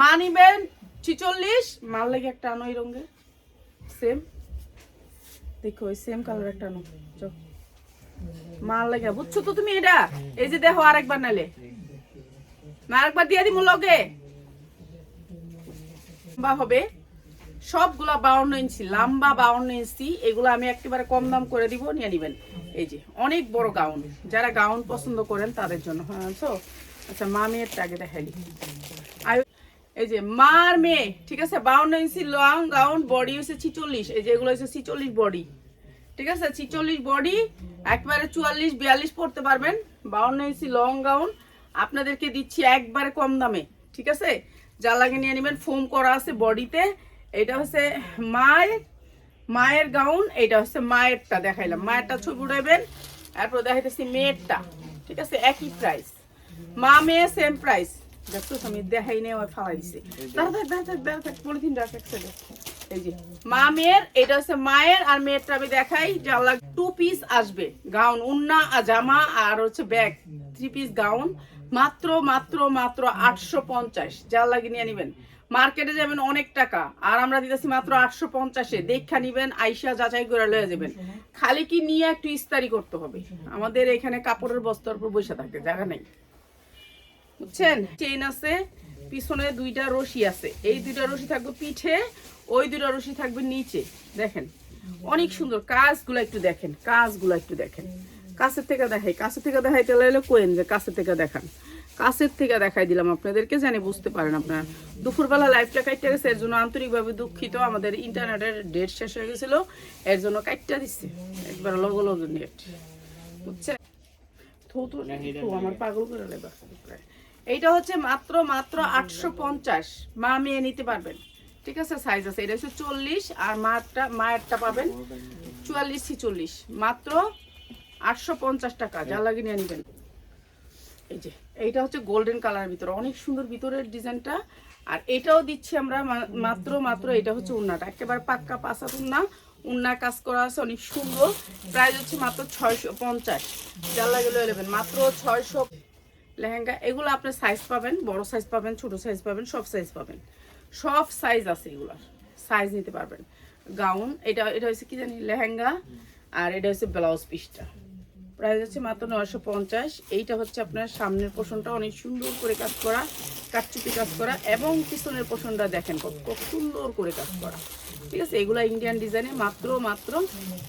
মা নিবেন ছিচল্লিশ। মাল লেগে একটা আনো এই রঙে সেম দেখো, ওই সেম কালার একটা আনো। মাল লেগে, বুঝছ তো তুমি এটা? এই যে দেখো আরেকবার নালে। না আরেকবার দিয়ে দিমু লগে। বা হবে। সবগুলা বাউন্ন ইঞ্চি, লম্বা বাউন্ন ইঞ্চি, এগুলো আমি একেবারে কম দাম করে দিব, নিয়ে নিবেন। এই যে, অনেক বড় গাউন। যারা গাউন পছন্দ করেন তাদের জন্য। হ্যাঁ আচ্ছা মা মেয়েরটা আগে দেখাইলি আর এই যে মার মেয়ে, ঠিক আছে? বাউন্ন ইঞ্চি লং গাউন বডি হচ্ছে ছিচল্লিশ। এই যে এগুলো হচ্ছে ছিচল্লিশ বডি ঠিক আছে? ছিচল্লিশ বডি একবারে চুয়াল্লিশ, বিয়াল্লিশ পড়তে পারবেন। বাউন্ন ইঞ্চি লং গাউন আপনাদেরকে দিচ্ছি একবারে কম দামে, ঠিক আছে? যা লাগে নিয়ে নেবেন। ফোম করা আছে বডিতে এটা হচ্ছে মায়ের মায়ের গাউন এটা হচ্ছে মায়েরটা দেখাইলাম। মায়েরটা ছবি উঠাইবেন তারপর দেখাইতেছি মেয়েরটা, ঠিক আছে? একই প্রাইস মা মেয়ে সেম প্রাইস দেখছ আমি দেখাই ওই ফালাই দিছে দাঁড়া থাক দাঁড়া থাক দাঁড়া থাক পলিথিন রাখ এক। এই যে মা মেয়ের এটা হচ্ছে মায়ের আর মেয়েরটা আমি দেখাই যে আল্লাহ টু পিস আসবে গাউন উন্না আর জামা আর হচ্ছে ব্যাগ থ্রি পিস গাউন মাত্র মাত্র মাত্র আটশো পঞ্চাশ যা লাগে নিয়ে নিবেন মার্কেটে যাবেন অনেক টাকা আর আমরা দিতেছি মাত্র আটশো পঞ্চাশে দেখা নিবেন আইসা যাচাই করে লয়ে যাবেন খালি কি নিয়ে একটু ইস্তারি করতে হবে আমাদের এখানে কাপড়ের বস্তার উপর বসে থাকে জায়গা নেই বুঝছেন? চেইন আছে পিছনে দুইটা রশি আছে। এই দুইটা রশি থাকবে পিঠে ওই দুইটা রশি থাকবে নিচে। দেখেন অনেক সুন্দর। কাজগুলো একটু দেখেন কাজগুলো একটু দেখেন। কাছের থেকে দেখাই কাছের থেকে দেখাইতে লাগলে কোয়েন যে কাছের থেকে দেখান। কাছের থেকে দেখাই দিলাম আপনাদেরকে জানি বুঝতে পারেন আপনারা। দুপুরবেলা লাইভটা কাটতে গেছে এর জন্য আন্তরিকভাবে দুঃখিত। আমাদের ইন্টারনেটের ডেট শেষ হয়ে গেছিল এর জন্য কাটটা দিচ্ছে একবার লগো লগো নেট থু, আমার পাগল করে লেবা এইটা হচ্ছে মাত্র মাত্র আটশো পঞ্চাশ। মা মেয়ে নিতে পারবেন। ঠিক আছে সাইজ আছে। এটা হচ্ছে চল্লিশ, আর মারটা মায়েরটা পাবেন চুয়াল্লিশ ছিচল্লিশ। মাত্র আটশো পঞ্চাশ টাকা যা লাগে নিয়ে নেবেন। এই যে, এইটা হচ্ছে গোল্ডেন কালারের ভিতরে। অনেক সুন্দর ভিতরের ডিজাইনটা। আর এটাও দিচ্ছি আমরা মাত্র মাত্র এটা হচ্ছে উন্নাটা। একেবারে পাক্কা পাসাত উন্না। উন্না কাজ করা আছে, অনেক সুন্দর। প্রাইস হচ্ছে মাত্র ছয়শো পঞ্চাশ। যার লাগে নেবেন। মাত্র ছয়শো লেহেঙ্গা, এগুলো আপনি সাইজ পাবেন, বড় সাইজ পাবেন, ছোট সাইজ পাবেন, সব সাইজ পাবেন। সব সাইজ আছে এগুলার। সাইজ নিতে পারবেন। গাউন এটা এটা হচ্ছে কি জানি, লেহেঙ্গা, আর এটা হচ্ছে ব্লাউজ পিসটা প্রাইস হচ্ছে মাত্র নয়শো পঞ্চাশ। এইটা হচ্ছে আপনার সামনের পোষণটা, অনেক সুন্দর করে কাজ করা, কাটচুপি কাজ করা, এবং পিছনের পোষণটা দেখেন কত সুন্দর করে কাজ করা। ঠিক আছে, এগুলো ইন্ডিয়ান ডিজাইনে মাত্র মাত্র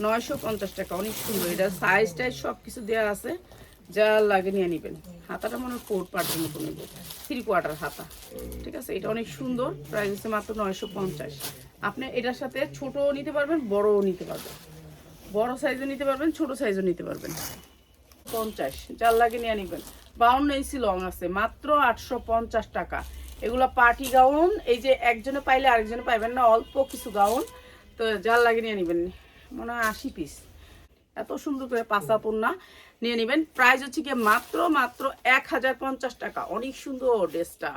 নয়শো পঞ্চাশ টাকা, অনেক সুন্দর। এটা সাইজ টাইজ সব কিছু দেওয়া আছে। যা লাগে নিয়ে নেবেন। হাতাটা মনে হয় ফোর পার্টের মতো নেব। থ্রি কোয়ার্টার হাতা। ঠিক আছে? এটা অনেক সুন্দর। প্রাইস হচ্ছে মাত্র নয়শো পঞ্চাশ। আপনি এটার সাথে ছোটও নিতে পারবেন, বড়ও নিতে পারবেন। বড় সাইজও নিতে পারবেন, ছোট সাইজও নিতে পারবেন। পঞ্চাশ। যার লাগে নিয়ে নিবেন। বাউন্ন ইঞ্চি লং আছে। মাত্র আটশো পঞ্চাশ টাকা। এগুলো পার্টি গাউন। এই যে একজনে পাইলে আরেকজনে পাইবেন না, অল্প কিছু গাউন। তো যার লাগে নিয়ে নিবেন। মনে হয় আশি পিস এত সুন্দর করে পাসা পণ্যা নিয়ে নেবেন। প্রাইস হচ্ছে কি মাত্র মাত্র এক হাজার পঞ্চাশ টাকা। অনেক সুন্দর ড্রেসটা।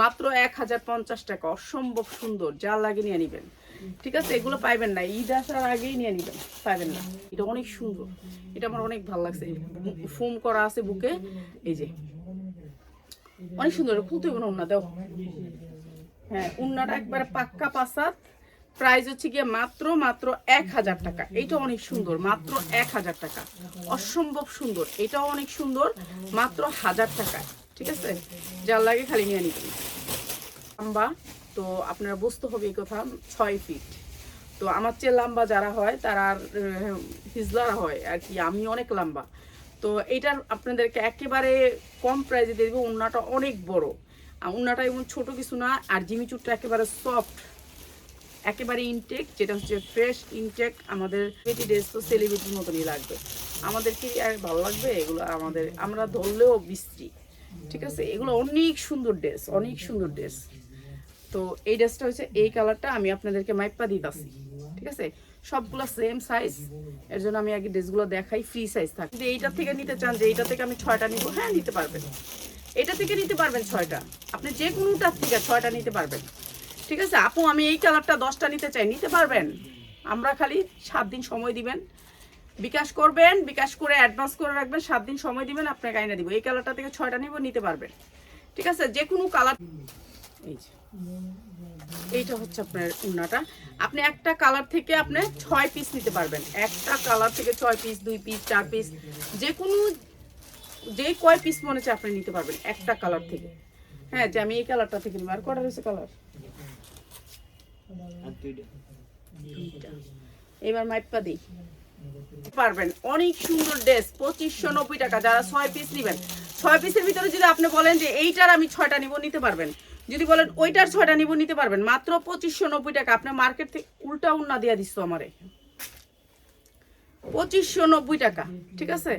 মাত্র এক হাজার পঞ্চাশ টাকা। অসম্ভব সুন্দর। যা লাগে নিয়ে নেবেন। ঠিক আছে? এগুলো পাইবেন না। ঈদ আসার আগেই নিয়ে নেবেন। পাইবেন না। এটা অনেক সুন্দর। এটা আমার অনেক ভালো লাগছে। ফোম করা আছে বুকে। এই যে। অনেক সুন্দর। খুলতে না দাও হ্যাঁ উন্নাটা একবারে পাক্কা পাসাত প্রাইস হচ্ছে গিয়ে মাত্র মাত্র এক হাজার টাকা। এইটা অনেক সুন্দর, মাত্র এক হাজার টাকা। অসম্ভব সুন্দর, এটাও অনেক সুন্দর, মাত্র হাজার টাকায় ঠিক আছে? যার লাগে খালি নিয়ে নিবেন লম্বা, তো আপনারা বুঝতে হবে এই কথা, ছয় ফিট তো আমার চেয়ে লম্বা যারা হয়, তারা হিজলারা হয়, আর কি, আমি অনেক লম্বা। তো এইটার আপনাদেরকে একেবারে কম প্রাইসে দিয়ে দেবো, উন্নাটা অনেক বড়। আর উন্নাটা এমন ছোট কিছু না, আর জিমিচুরটা একেবারে সফট একেবারে ইনটেক যেটা হচ্ছে ফ্রেশ ইনটেক আমাদের পেটি ড্রেস তো সেলিব্রিটির মতনই লাগবে। আমাদের কি আর ভালো লাগবে? এগুলো আমাদের, আমরা ধরলেও বিশ্রী। ঠিক আছে? এগুলো অনেক সুন্দর ড্রেস অনেক সুন্দর ড্রেস তো এই ড্রেসটা হচ্ছে, এই কালারটা আমি আপনাদেরকে মাইপা দিতাছি। ঠিক আছে? সবগুলো সেম সাইজ এর জন্য আমি আগে ড্রেসগুলো দেখাই ফ্রি সাইজ থাকে। যদি এইটা থেকে নিতে চান, যে এইটা থেকে আমি ছয়টা নিব হ্যাঁ নিতে পারবেন। এটা থেকে নিতে পারবেন ছয়টা। আপনি যে কোনোটার থেকে ছয়টা নিতে পারবেন। ঠিক আছে, আপু, আমি এই কালারটা দশটা নিতে চাই, নিতে পারবেন? আমরা খালি সাত দিন সময় দিবেন। বিকাশ করবেন, বিকাশ করে অ্যাডভান্স করে রাখবেন, সাত দিন সময় দিবেন, আপনাকে আইনা দিব। এই কালারটা থেকে ছয়টা নিব, নিতে পারবেন। ঠিক আছে, যে কোনো কালার এই যে। এইটা হচ্ছে আপনার উন্নাটা। আপনি একটা কালার থেকে আপনি ছয় পিস নিতে পারবেন। একটা কালার থেকে ছয় পিস দুই পিস চার পিস যে কোনো যে কয় পিস মনে হচ্ছে আপনি নিতে পারবেন একটা কালার থেকে। হ্যাঁ যে আমি এই কালারটা থেকে নিব আর কটা রয়েছে কালার। এবার মাইপা দিই। পারবেন। অনেক সুন্দর ড্রেস পঁচিশশো নব্বই টাকা। যারা ছয় পিস নেবেন ছয় পিসের ভিতরে যদি আপনি বলেন যে এইটার আমি ছয়টা নিব নিতে পারবেন। যদি বলেন ওইটার ছয়টা নিব নিতে পারবেন। মাত্র পঁচিশশো নব্বই টাকা। আপনার মার্কেট থেকে উল্টা উন্না দিয়া দিচ্ছ আমারে। পঁচিশশো নব্বই টাকা ঠিক আছে?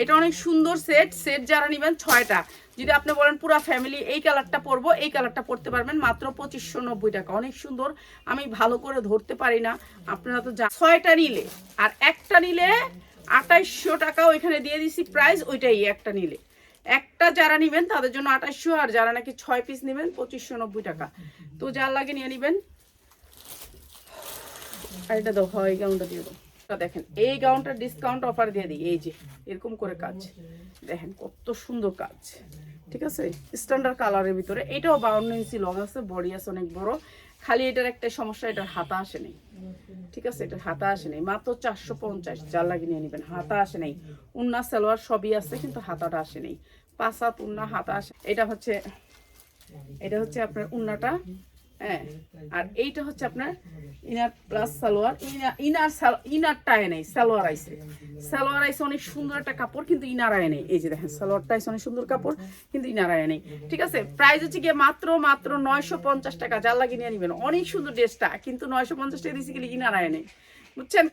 এটা অনেক সুন্দর সেট সেট যারা নেবেন ছয়টা। যদি আপনি বলেন পুরো ফ্যামিলি এই কালারটা পরবো, এই কালারটা পরতে পারবেন মাত্র পঁচিশশো নব্বই টাকা। অনেক সুন্দর। আমি ভালো করে ধরতে পারি না। আপনারা তো ছয়টা নিলে, আর একটা নিলে আঠাইশশো টাকা ওইখানে দিয়ে দিছি প্রাইস ওইটাই একটা নিলে। একটা যারা নেবেন, তাদের জন্য আঠাইশশো, আর যারা নাকি ছয় পিস নেবেন, পঁচিশশো নব্বই টাকা। তো যার লাগে নিয়ে নেবেন। আর এটা দাও হয় গাউনটা দিয়ে দাও। দেখেন, এই গাউনটার ডিসকাউন্ট অফার দিয়ে দিই, এই যে, এরকম করে কাজ। দেখেন কত সুন্দর কাজ, ঠিক আছে? স্ট্যান্ডার্ড কালারের ভিতরে, এটাও বাউন্ন ইঞ্চি লং আছে বডি আছে অনেক বড়। খালি এটার একটা সমস্যা, এটার হাতা আসে নেই। ঠিক আছে? এটার হাতা আসে নেই। মাত্র চারশো পঞ্চাশ, যার লাগে নিয়ে নেবেন। হাতা আসে নেই। উন্না, সালোয়ার সবই আছে, কিন্তু হাতাটা আসে নেই। পাঁচ উন্না, হাতা আসে এটা হচ্ছে এটা হচ্ছে আপনার উন্নাটা হ্যাঁ আর এইটা হচ্ছে আপনার inner plus salwar. Inner inner ইনারটা আয় নেই সালোয়ার আইসে সালোয়ার আইসে অনেক সুন্দর একটা কাপড় কিন্তু ইনার আয় নেই। এই যে দেখেন সালোয়ারটা আইসে অনেক সুন্দর কাপড় কিন্তু ইনার আয় নেই। ঠিক আছে প্রাইস হচ্ছে গিয়ে মাত্র মাত্র নয়শো পঞ্চাশ টাকা। যার লাগিয়ে নিয়ে নেবেন অনেক সুন্দর ড্রেসটা কিন্তু নয়শো পঞ্চাশ টাকা দিয়েছি গেলে ইনার আয় নেই। বুঝছেন?